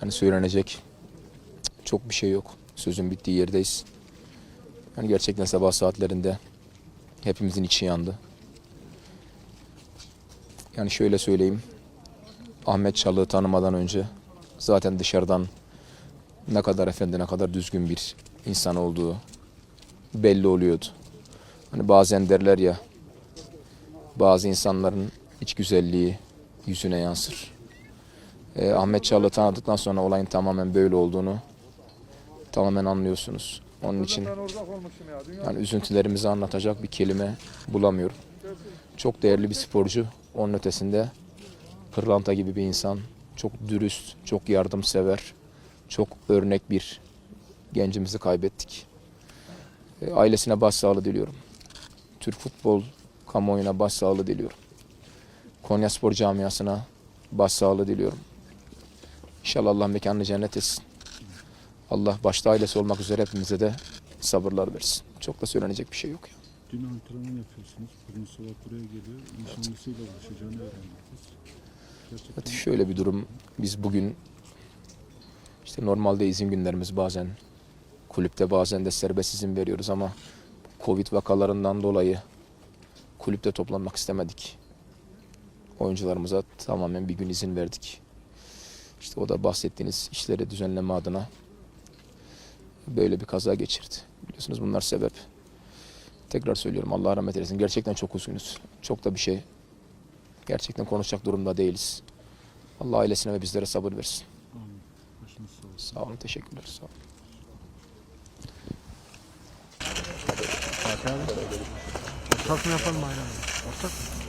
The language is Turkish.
hani söylenecek çok bir şey yok. Sözün bittiği yerdeyiz. Yani gerçekten sabah saatlerinde hepimizin içi yandı. Yani şöyle söyleyeyim. Ahmet Çalık'ı tanımadan önce zaten dışarıdan ne kadar efendi, ne kadar düzgün bir insan olduğu belli oluyordu. Hani bazen derler ya bazı insanların iç güzelliği yüzüne yansır. Ee, Ahmet Çalık'ı tanıdıktan sonra olayın tamamen böyle olduğunu tamamen anlıyorsunuz. Onun için yani üzüntülerimizi anlatacak bir kelime bulamıyorum. Çok değerli bir sporcu. Onun ötesinde pırlanta gibi bir insan. Çok dürüst, çok yardımsever, çok örnek bir gencimizi kaybettik. E, Ailesine başsağlığı diliyorum. Türk futbol kamuoyuna başsağlığı diliyorum. Konya Spor camiasına başsağlığı diliyorum. İnşallah Allah mekanını cennet etsin. Allah başta ailesi olmak üzere hepimize de sabırlar versin. Çok da söylenecek bir şey yok. ya. Dün antrenman yapıyorsunuz. Bugün sabah buraya geliyor. Nişanlısıyla buluşacağını öğrendiniz. Gerçekten Evet, şöyle bir durum. Biz bugün işte normalde izin günlerimiz bazen kulüpte bazen de serbest izin veriyoruz ama Covid vakalarından dolayı kulüpte toplanmak istemedik. Oyuncularımıza tamamen bir gün izin verdik. İşte o da bahsettiğiniz işleri düzenleme adına böyle bir kaza geçirdi. Biliyorsunuz bunlar sebep. Tekrar söylüyorum Allah rahmet eylesin. Gerçekten çok üzgünüz. Çok da bir şey gerçekten konuşacak durumda değiliz. Allah ailesine ve bizlere sabır versin. Başınız sağ olun, teşekkürler. Sağ olun. Mı yapalım aynen? Ortak mı?